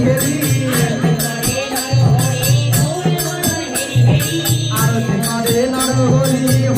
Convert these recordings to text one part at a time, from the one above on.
ஹரி ஹரி ஆரத்தி மாதே நடு ஹரி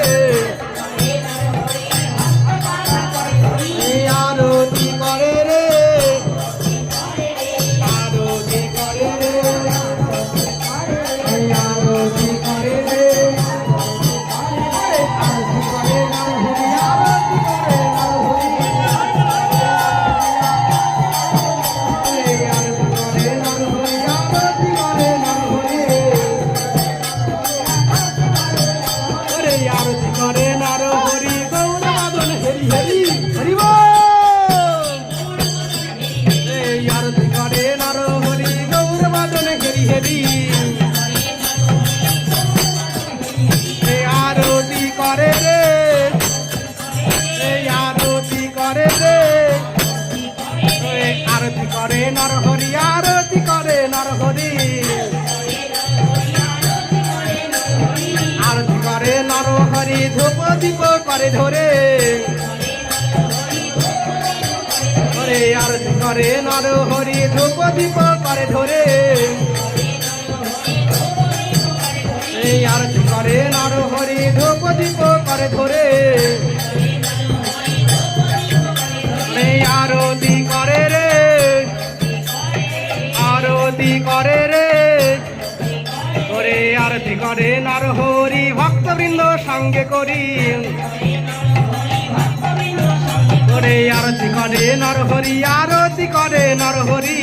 নরহরি আরতি করে নরহরি ধূপ দীপ করে ধরে। আরতি করে নরহরি ধূপ দীপ করে ধরে। আরতি করে নরহরি ধূপ দীপ করে ধরে। আরতি আরতি করে নর হরি ভক্তবৃন্দ সঙ্গে করি করে আরতি করে নর হরি, আরতি করে নর হরি।